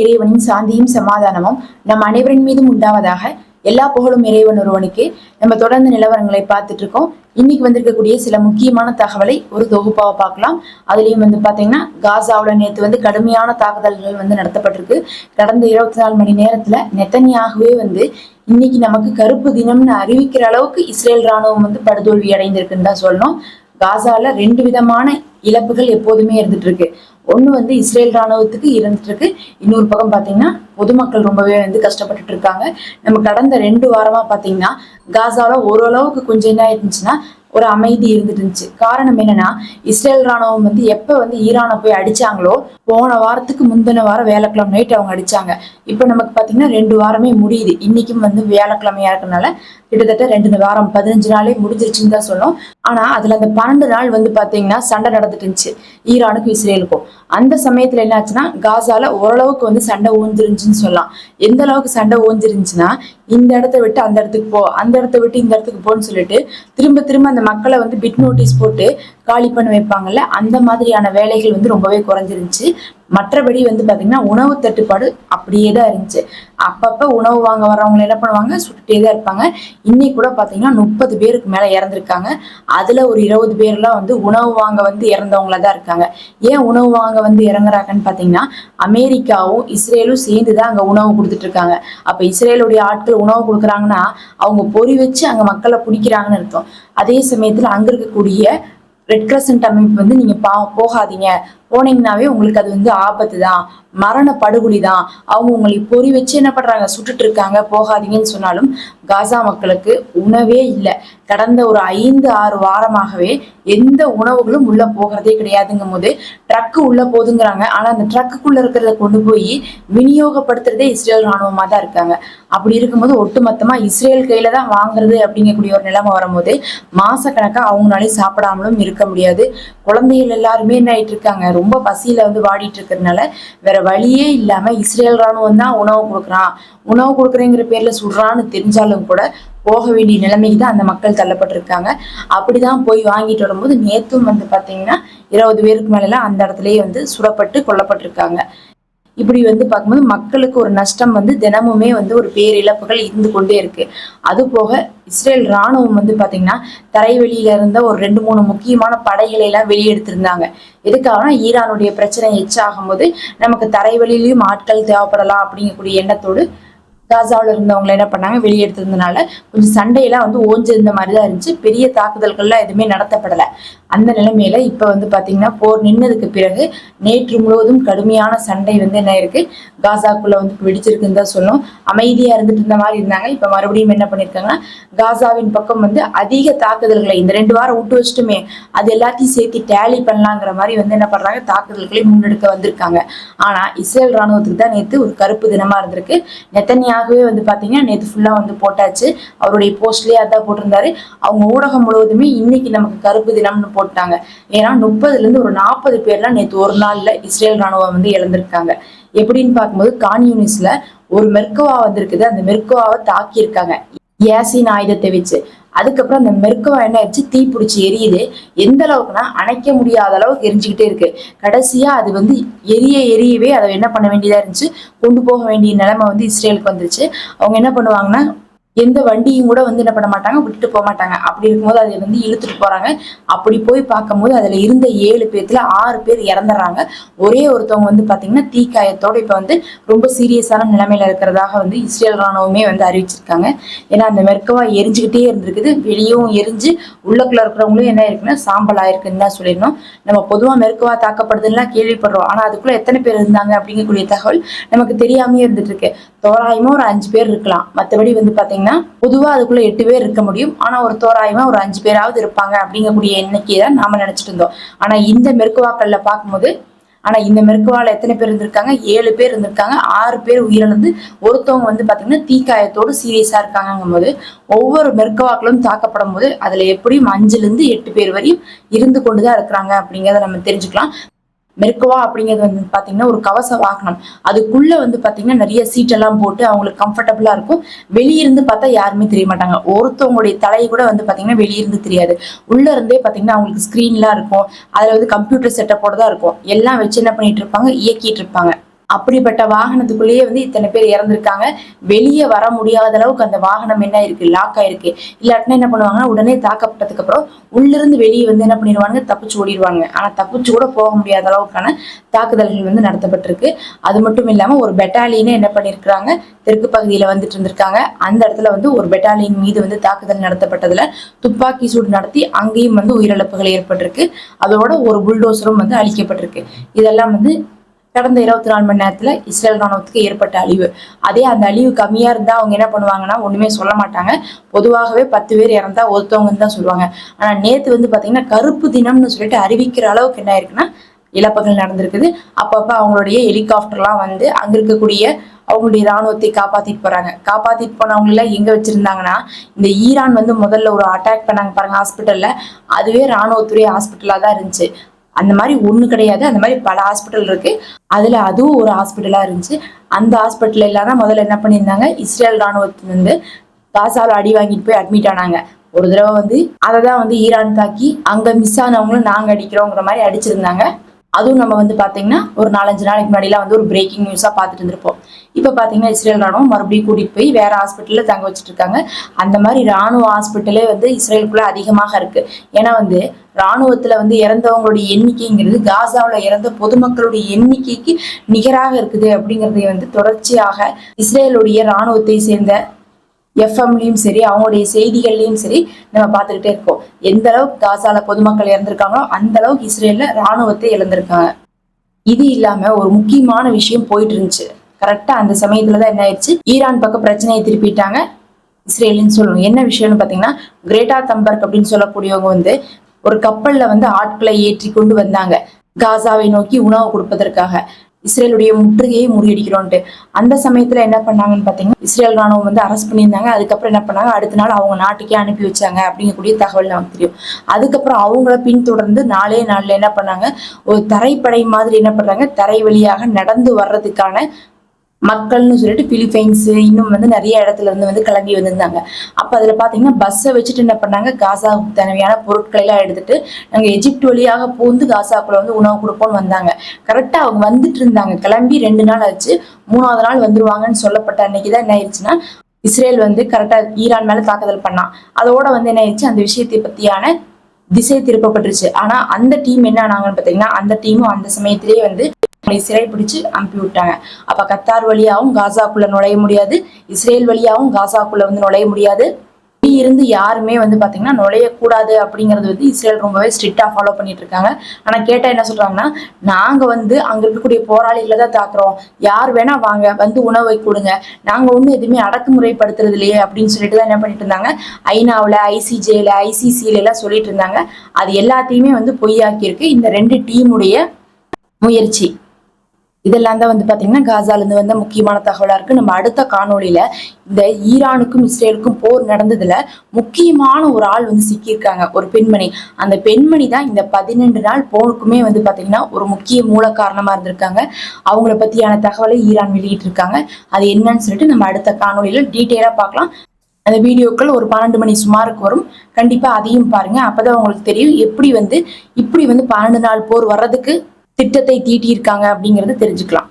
இறைவனின் சாந்தியும் சமாதானமும் நம் அனைவரின் மீதும் உண்டாவதாக எல்லா புகழும் இறைவன் ஒருவனுக்கு. நம்ம தொடர்ந்து நிலவரங்களை பார்த்துட்டு இருக்கோம் இன்னைக்கு வந்திருக்கக்கூடிய சில முக்கியமான தகவலை ஒரு தொகுப்பாக பார்க்கலாம். அதுலயும் வந்து பாத்தீங்கன்னா காசாவுல நேற்று வந்து கடுமையான தாக்குதல்கள் வந்து நடத்தப்பட்டிருக்கு. கடந்த இருபத்தி நாலு மணி நேரத்துல நெத்தனியாகவே வந்து இன்னைக்கு நமக்கு கருப்பு தினம்னு அறிவிக்கிற அளவுக்கு இஸ்ரேல் ராணுவம் வந்து படுதோல்வி அடைந்திருக்குன்னு தான் சொல்லணும். காசால ரெண்டு விதமான இழப்புகள் எப்போதுமே இருந்துட்டு இருக்கு. ஒண்ணு வந்து இஸ்ரேல் ராணுவத்துக்கு இருந்துட்டு இருக்கு. இன்னொரு பக்கம் பார்த்தீங்கன்னா பொதுமக்கள் ரொம்பவே வந்து கஷ்டப்பட்டுட்டு இருக்காங்க. நம்ம கடந்த ரெண்டு வாரமா பாத்தீங்கன்னா காசால ஓரளவுக்கு கொஞ்சம் என்ன ஆயிருந்துச்சுன்னா ஒரு அமைதி இருந்துட்டு இருந்துச்சு. காரணம் என்னன்னா இஸ்ரேல் ராணுவம் வந்து எப்ப வந்து ஈரானை போய் அடிச்சாங்களோ போன வாரத்துக்கு முந்தின வாரம் வியாழக்கிழமை நைட் அவங்க அடிச்சாங்க. இப்போ நமக்கு பாத்தீங்கன்னா ரெண்டு வாரமே முடியுது. இன்னைக்கும் வந்து வியாழக்கிழமையா இருக்கனால கிட்டத்தட்ட ரெண்டு வாரம் பதினஞ்சு நாளே முடிஞ்சிருச்சுன்னு தான் சொன்னோம் ஆனா அதுல அந்த பன்னெண்டு நாள் வந்து பாத்தீங்கன்னா சண்டை நடந்துட்டு இருந்துச்சு. ஈரானுக்கும் இஸ்ரேலுக்கும். அந்த சமயத்துல என்ன ஆச்சுன்னா காசால ஓரளவுக்கு வந்து சண்டை ஓஞ்சிருந்துச்சுன்னு சொல்லலாம். எந்த அளவுக்கு சண்டை ஓஞ்சிருந்துச்சுன்னா இந்த இடத்த விட்டு அந்த இடத்துக்கு போ அந்த இடத்த விட்டு இந்த இடத்துக்கு போன்னு சொல்லிட்டு திரும்ப திரும்ப அந்த மக்களை வந்து பிட் நோட்டீஸ் போட்டு காலி பண்ண வைப்பாங்கல்ல அந்த மாதிரியான வேலைகள் வந்து ரொம்பவே குறைஞ்சிருந்துச்சு. மற்றபடி வந்து பாத்தீங்கன்னா உணவு தட்டுப்பாடு அப்படியே தான் இருந்துச்சு. அப்பப்போ உணவு வாங்க வரவங்களை என்ன பண்ணுவாங்க? சுட்டுட்டே தான் இருப்பாங்க. இன்னைக்கு கூட பார்த்தீங்கன்னா முப்பது பேருக்கு மேல இறந்துருக்காங்க. அதுல ஒரு இருபது பேர்லாம் வந்து உணவு வாங்க வந்து இறந்தவங்கள தான் இருக்காங்க. ஏன் உணவு வாங்க வந்து இறங்குறாங்கன்னு பார்த்தீங்கன்னா அமெரிக்காவும் இஸ்ரேலும் சேர்ந்து தான் அங்கே உணவு கொடுத்துட்டு இருக்காங்க அப்போ இஸ்ரேலுடைய ஆட்கள் உணவு கொடுக்குறாங்கன்னா அவங்க பொறி வச்சு அங்கே மக்களை பிடிக்கிறாங்கன்னு அர்த்தம். அதே சமயத்தில் அங்கே இருக்கக்கூடிய ரெட் கிரசன்ட் அமைப்பு வந்து நீங்க பா போகாதீங்க. போனீங்கன்னாவே உங்களுக்கு அது வந்து ஆபத்து தான் மரண படுகொலி தான் அவங்க உங்களை பொறி வச்சு என்ன பண்றாங்க? சுட்டுட்டு இருக்காங்க. போகாதீங்கன்னு சொன்னாலும் காசா மக்களுக்கு உணவே இல்லை. கடந்த ஒரு ஐந்து ஆறு வாரமாகவே எந்த உணவுகளும் உள்ள போகிறதே கிடையாதுங்கும் போது ட்ரக்கு உள்ள போதுங்கிறாங்க. ஆனா அந்த ட்ரக்குக்குள்ள இருக்கிறத கொண்டு போய் விநியோகப்படுத்துறதே இஸ்ரேல் ராணுவமா தான் இருக்காங்க. அப்படி இருக்கும்போது ஒட்டுமொத்தமா இஸ்ரேல் கையில தான் வாங்குறது அப்படிங்கக்கூடிய ஒரு நிலைமை வரும்போது மாசக்கணக்கா அவங்களாலே சாப்பிடாமலும் இருக்க முடியாது. குழந்தைகள் எல்லாருமே என்ன ஆயிட்டு இருக்காங்க? ரொம்ப பசியில வந்து வாடிட்டு இருக்கிறதுனால வேற வழியே இல்லாம இஸ்ரேல் ராணுவம் தான் உணவு கொடுக்குறான். உணவு கொடுக்குறேங்கிற பேர்ல சுடுறான்னு தெரிஞ்சாலும் கூட போக வேண்டிய நிலைமைக்கு தான் அந்த மக்கள் தள்ளப்பட்டிருக்காங்க. அப்படிதான் போய் வாங்கிட்டு வரும்போது நேத்தும் வந்து பாத்தீங்கன்னா இருபது பேருக்கு மேலாம் அந்த இடத்துலயே வந்து சுடப்பட்டு கொல்லப்பட்டிருக்காங்க. இப்படி வந்து பார்க்கும்போது மக்களுக்கு ஒரு நஷ்டம் வந்து தினமுமே வந்து ஒரு பேரிழப்புகள் இருந்து கொண்டே இருக்கு. அது போக இஸ்ரேல் ராணுவம் வந்து பாத்தீங்கன்னா தரைவெளியில இருந்த ஒரு ரெண்டு மூணு முக்கியமான படைகளை எல்லாம் வெளியெடுத்திருந்தாங்க. எதுக்காகனா ஈரானுடைய பிரச்சனை எச்சாகும் போது நமக்கு தரைவெளியிலையும் ஆட்கள் தேவைப்படலாம் அப்படிங்கக்கூடிய எண்ணத்தோடு காசாவில் இருந்தவங்களை என்ன பண்ணாங்க? வெளியெடுத்திருந்தனால கொஞ்சம் சண்டையெல்லாம் வந்து ஓஞ்சிருந்த மாதிரி தான் இருந்துச்சு. பெரிய தாக்குதல்கள்லாம் எதுவுமே நடத்தப்படலை. அந்த நிலைமையில இப்போ வந்து பாத்தீங்கன்னா போர் நின்னதுக்கு பிறகு நேற்று முழுவதும் கடுமையான சண்டை வந்து என்ன இருக்கு காசாக்குள்ள வந்து வெடிச்சிருக்குன்னு தான் சொல்லும் அமைதியா இருந்துட்டு இருந்த மாதிரி இருந்தாங்க. இப்போ மறுபடியும் என்ன பண்ணியிருக்காங்கன்னா காசாவின் பக்கம் வந்து அதிக தாக்குதல்களை இந்த ரெண்டு வாரம் விட்டு வச்சுட்டுமே அது எல்லாத்தையும் சேர்த்து டேலி பண்ணலாங்கிற மாதிரி வந்து என்ன பண்றாங்க? தாக்குதல்களை முன்னெடுக்க வந்திருக்காங்க. ஆனா இஸ்ரேல் ராணுவத்துக்கு தான் நேற்று ஒரு கருப்பு தினமா இருந்திருக்கு. நெத்தனியாகவே வந்து பாத்தீங்கன்னா நேற்று ஃபுல்லா வந்து போட்டாச்சு. அவருடைய போஸ்ட்லயே அதான் போட்டிருந்தாரு. அவங்க ஊடகம் முழுவதுமே இன்னைக்கு நமக்கு கருப்பு தினம்னு போட்டாங்க. ஏன்னா முப்பதுல இருந்து ஒரு நாற்பது பேர்லாம் நேற்று ஒரு நாள்ல இஸ்ரேல் ராணுவம் வந்து இழந்திருக்காங்க. எப்படின்னு பார்க்கும்போது கான்யூனிஸ்ல ஒரு மெர்கவா வந்திருக்குது. அந்த மெர்கவாவை தாக்கி இருக்காங்க ஏசின் ஆயுதத்தை வச்சு. அதுக்கப்புறம் அந்த மெர்கவா என்ன ஆயிடுச்சு? தீ பிடிச்சி எரியுது. எந்த அளவுக்குன்னா அணைக்க முடியாத அளவுக்கு எரிஞ்சுக்கிட்டே இருக்கு. கடைசியா அது வந்து எரிய எரியவே அதை என்ன பண்ண வேண்டியதா இருந்துச்சு? கொண்டு போக வேண்டிய நிலைமை வந்து இஸ்ரேலுக்கு வந்துருச்சு. அவங்க என்ன பண்ணுவாங்கன்னா எந்த வண்டியும் கூட வந்து என்ன பண்ண மாட்டாங்க? விட்டுட்டு போக மாட்டாங்க. அப்படி இருக்கும்போது அதை வந்து இழுத்துட்டு போறாங்க. அப்படி போய் பார்க்கும்போது அதுல இருந்த ஏழு பேர்த்துல ஆறு பேர் இறந்துடுறாங்க. ஒரே ஒருத்தவங்க வந்து பாத்தீங்கன்னா தீக்காயத்தோட இப்ப வந்து ரொம்ப சீரியஸான நிலைமையில இருக்கிறதாக வந்து இஸ்ரேல் ராணுவமே வந்து அறிவிச்சிருக்காங்க. ஏன்னா அந்த மெர்கவா எரிஞ்சுக்கிட்டே இருந்திருக்குது. வெளியும் எரிஞ்சு உள்ளக்குள்ள இருக்கிறவங்களும் என்ன இருக்குன்னா சாம்பல் ஆயிருக்குன்னு தான் சொல்லிடணும். நம்ம பொதுவா மெர்கவா தாக்கப்படுதுன்னா கேள்விப்படுறோம். ஆனா அதுக்குள்ள எத்தனை பேர் இருந்தாங்க அப்படிங்கக்கூடிய தகவல் நமக்கு தெரியாமயே இருந்துட்டு இருக்கு. தோராயமா ஒரு அஞ்சு பேர் இருக்கலாம். மற்றபடி வந்து பாத்தீங்கன்னா பார்த்தீங்கன்னா பொதுவாக அதுக்குள்ளே எட்டு பேர் இருக்க முடியும். ஆனால் ஒரு தோராயமாக ஒரு அஞ்சு பேராவது இருப்பாங்க அப்படிங்கக்கூடிய எண்ணிக்கையை தான் நாம் நினச்சிட்டு இருந்தோம். ஆனால் இந்த மெருக்குவாக்கள்ல பார்க்கும்போது ஆனால் இந்த மெருக்குவாவில் எத்தனை பேர் இருந்திருக்காங்க? ஏழு பேர் இருந்திருக்காங்க. ஆறு பேர் உயிரிழந்து ஒருத்தவங்க வந்து பார்த்தீங்கன்னா தீக்காயத்தோடு சீரியஸாக இருக்காங்கங்கும் போது ஒவ்வொரு மெருக்குவாக்களும் தாக்கப்படும் போது அதில் எப்படியும் அஞ்சுலேருந்து எட்டு பேர் வரையும் இருந்து கொண்டு தான் இருக்கிறாங்க அப்படிங்கிறத நம்ம தெரிஞ்சுக்கலாம். மெருக்குவா அப்படிங்கிறது வந்து பார்த்தீங்கன்னா ஒரு கவச வாகனம். அதுக்குள்ளே வந்து பார்த்தீங்கன்னா நிறைய சீட்டெல்லாம் போட்டு அவங்களுக்கு கம்ஃபர்டபுளாக இருக்கும். வெளியிருந்து பார்த்தா யாருமே தெரிய மாட்டாங்க. ஒருத்தவங்களுடைய தலை கூட வந்து பார்த்தீங்கன்னா வெளியிருந்து தெரியாது. உள்ளே இருந்தே பார்த்தீங்கன்னா அவங்களுக்கு ஸ்க்ரீன்லாம் இருக்கும். அதில் வந்து கம்ப்யூட்டர் செட்டப்போட தான் இருக்கும். எல்லாம் வச்சு என்ன பண்ணிட்டு இருப்பாங்க? இயக்கிட்டு இருப்பாங்க. அப்படிப்பட்ட வாகனத்துக்குள்ளேயே வந்து இத்தனை பேர் இறந்திருக்காங்க. வெளியே வர முடியாத அளவுக்கு அந்த வாகனம் என்ன இருக்கு லாக் ஆயிருக்கு. இல்லாட்டினா என்ன பண்ணுவாங்கன்னா உடனே தாக்கப்பட்டதுக்கு அப்புறம் உள்ளிருந்து வெளியே வந்து என்ன பண்ணிடுவாங்க தப்பிச்சு ஓடிடுவாங்க. ஆனா தப்பிச்சு கூட போக முடியாத அளவுக்கான தாக்குதல்கள் வந்து நடத்தப்பட்டிருக்கு. அது மட்டும் இல்லாம ஒரு பெட்டாலியனே என்ன பண்ணிருக்கிறாங்க? தெற்கு பகுதியில வந்துட்டு இருந்திருக்காங்க. அந்த இடத்துல வந்து ஒரு பெட்டாலியன் மீது வந்து தாக்குதல் நடத்தப்பட்டதுல துப்பாக்கி சூடு நடத்தி அங்கேயும் வந்து உயிரிழப்புகள் ஏற்பட்டிருக்கு. அதோட ஒரு புல்டோசரும் வந்து அழிக்கப்பட்டிருக்கு. இதெல்லாம் வந்து கடந்த இருபத்தி நாலு மணி நேரத்துல இஸ்ரேல் ராணுவத்துக்கு ஏற்பட்ட அழிவு. அதே அந்த அழிவு கம்மியா இருந்தா அவங்க என்ன பண்ணுவாங்கன்னா ஒண்ணுமே சொல்ல மாட்டாங்க. பொதுவாகவே பத்து பேர் இறந்தா ஒருத்தவங்கன்னு தான் சொல்லுவாங்க. ஆனா நேத்து வந்து பாத்தீங்கன்னா கருப்பு தினம்னு சொல்லிட்டு அறிவிக்கிற அளவுக்கு என்ன ஆயிருக்குன்னா இழப்புகள் நடந்திருக்குது. அப்பப்ப அவங்களுடைய ஹெலிகாப்டர்லாம் வந்து அங்க இருக்கக்கூடிய அவங்களுடைய ராணுவத்தை காப்பாத்திட்டு போறாங்க. காப்பாத்திட்டு போனவங்க எல்லாம் எங்க வச்சிருந்தாங்கன்னா இந்த ஈரான் வந்து முதல்ல ஒரு அட்டாக் பண்ணாங்க பாருங்க ஹாஸ்பிட்டல்ல அதுவே ராணுவத்துறை ஹாஸ்பிட்டலா தான் இருந்துச்சு. அந்த மாதிரி ஒன்று கிடையாது. அந்த மாதிரி பல ஹாஸ்பிட்டல் இருக்கு. அதில் அதுவும் ஒரு ஹாஸ்பிட்டலாக இருந்துச்சு. அந்த ஹாஸ்பிட்டல் எல்லாம் தான் முதல்ல என்ன பண்ணியிருந்தாங்க? இஸ்ரேல் ராணுவத்துல காசாவில் அடி வாங்கிட்டு போய் அட்மிட் ஆனாங்க. ஒரு தடவை வந்து அதை தான் வந்து ஈரான் தாக்கி அங்கே மிஸ் ஆனவங்களும் நாங்கள் அடிக்கிறோங்கிற மாதிரி அடிச்சிருந்தாங்க. அதுவும் நம்ம வந்து பார்த்தீங்கன்னா ஒரு நாலஞ்சு நாளைக்கு முன்னாடிலாம் வந்து ஒரு பிரேக்கிங் நியூஸாக பார்த்துட்டு இருந்திருப்போம். இப்போ பார்த்தீங்கன்னா இஸ்ரேல் ராணுவம் மறுபடியும் கூட்டிகிட்டு போய் வேற ஹாஸ்பிட்டலில் தங்க வச்சுட்டு இருக்காங்க. அந்த மாதிரி ராணுவ ஹாஸ்பிட்டலே வந்து இஸ்ரேலுக்குள்ளே அதிகமாக இருக்குது ஏன்னா வந்து ராணுவத்துல வந்து இறந்தவங்களுடைய எண்ணிக்கைங்கிறது காசாவில் இறந்த பொதுமக்களுடைய எண்ணிக்கைக்கு நிகராக இருக்குது அப்படிங்கிறதை வந்து தொடர்ச்சியாக இஸ்ரேலுடைய ராணுவத்தை சேர்ந்த எஃப்எம்லையும் சரி அவங்களுடைய செய்திகள்லையும் சரி நம்ம பார்த்துக்கிட்டே இருக்கோம். எந்த அளவுக்கு காசால பொதுமக்கள் இறந்திருக்காங்களோ அந்த அளவுக்கு இஸ்ரேல்ல ராணுவத்தை இழந்திருக்காங்க. இது இல்லாம ஒரு முக்கியமான விஷயம் போயிட்டு இருந்துச்சு. கரெக்டா அந்த சமயத்துல தான் என்ன ஆயிடுச்சு ஈரான் பக்கம் பிரச்சனையை திருப்பிட்டாங்க இஸ்ரேலின்னு சொல்லணும். என்ன விஷயம்னு பாத்தீங்கன்னா கிரேட்டா தம்பர்க் அப்படின்னு சொல்லக்கூடியவங்க வந்து ஒரு கப்பல்ல வந்து ஆட்களை ஏற்றி கொண்டு வந்தாங்க. காசாவை நோக்கி உணவு கொடுப்பதற்காக. இஸ்ரேலுடைய முற்றுகையை முறியடிக்கிறோன்ட்டு. அந்த சமயத்துல என்ன பண்ணாங்கன்னு பாத்தீங்கன்னா இஸ்ரேல் ராணுவம் வந்து அரெஸ்ட் பண்ணியிருந்தாங்க. அதுக்கப்புறம் என்ன பண்ணாங்க? அடுத்த நாள் அவங்க நாட்டுக்கே அனுப்பி வச்சாங்க அப்படிங்கக்கூடிய தகவல் நமக்கு தெரியும். அதுக்கப்புறம் அவங்கள பின்தொடர்ந்து நாளே நாள்ல என்ன பண்ணாங்க? ஒரு தரைப்படை மாதிரி என்ன பண்றாங்க? தரை வழியாக நடந்து வர்றதுக்கான மக்கள்னு சொல்லிட்டு பிலிப்பைன்ஸு இன்னும் வந்து நிறைய இடத்துல இருந்து வந்து கிளம்பி வந்திருந்தாங்க. அப்போ அதில் பார்த்தீங்கன்னா பஸ்ஸை வச்சுட்டு என்ன பண்ணாங்க? காசாவுக்கு தேவையான பொருட்களை எல்லாம் எடுத்துட்டு நாங்கள் எஜிப்ட் வழியாக பூந்து காசாக்குள்ள வந்து உணவு கொடுப்போம்னு வந்தாங்க. கரெக்டாக அவங்க வந்துட்டு இருந்தாங்க. கிளம்பி ரெண்டு நாள் ஆச்சு. மூணாவது நாள் வந்துருவாங்கன்னு சொல்லப்பட்ட அன்னைக்கு தான் என்ன ஆயிடுச்சுன்னா இஸ்ரேல் வந்து கரெக்டாக ஈரான் மேலே தாக்குதல் பண்ணான் அதோட வந்து என்ன ஆயிடுச்சு? அந்த விஷயத்தை பற்றியான திசை திருப்பப்பட்டுருச்சு. ஆனால் அந்த டீம் என்ன ஆனாங்கன்னு பார்த்தீங்கன்னா அந்த டீமும் அந்த சமயத்திலேயே வந்து அவங்களை சிறைப்பிடிச்சு அனுப்பி விட்டாங்க. அப்ப கத்தார் வழியாகவும் காசாக்குள்ள நுழைய முடியாது. இஸ்ரேல் வழியாகவும் காசாக்குள்ள வந்து நுழைய முடியாது. இருந்து யாருமே வந்து பாத்தீங்கன்னா நுழையக்கூடாது அப்படிங்கறது வந்து இஸ்ரேல் ரொம்பவே ஸ்ட்ரிக்டா ஃபாலோ பண்ணிட்டு இருக்காங்க ஆனா கேட்டா என்ன சொல்றாங்கன்னா நாங்க வந்து அங்க இருக்கக்கூடிய போராளிகளை தான் தாக்குறோம். யார் வேணா வாங்க வந்து உணவை கொடுங்க. நாங்க ஒன்றும் எதுவுமே அடக்குமுறைப்படுத்துறது இல்லையே அப்படின்னு சொல்லிட்டு தான் என்ன பண்ணிட்டு இருந்தாங்க ஐநாவில் ஐசிஜேல ஐசிசில எல்லாம் சொல்லிட்டு இருந்தாங்க அது எல்லாத்தையுமே வந்து பொய்யாக்கி இருக்கு இந்த ரெண்டு டீமுடைய முயற்சி. இதெல்லாம் தான் வந்து பாத்தீங்கன்னா காசால இருந்து வந்த முக்கியமான தகவலா இருக்கு. நம்ம அடுத்த காணொளியில இந்த ஈரானுக்கும் இஸ்ரேலுக்கும் போர் நடந்ததுல முக்கியமான ஒரு ஆள் வந்து சிக்கியிருக்காங்க. ஒரு பெண்மணி. அந்த பெண்மணி தான் இந்த பதினெண்டு நாள் போருக்குமே வந்து பாத்தீங்கன்னா ஒரு முக்கிய மூல காரணமா இருந்திருக்காங்க. அவங்கள பத்தியான தகவலை ஈரான் வெளியிட்டு இருக்காங்க அது என்னன்னு சொல்லிட்டு நம்ம அடுத்த காணொளியில டீட்டெயிலா பார்க்கலாம். அந்த வீடியோக்கள் ஒரு பன்னெண்டு மணி சுமாருக்கு வரும். கண்டிப்பா அதையும் பாருங்க. அப்பதான் உங்களுக்கு தெரியும் எப்படி வந்து இப்படி வந்து பன்னெண்டு நாள் போர் வர்றதுக்கு திட்டத்தை தீட்டியிருக்காங்க அப்படிங்கறது தெரிஞ்சுக்கலாம்.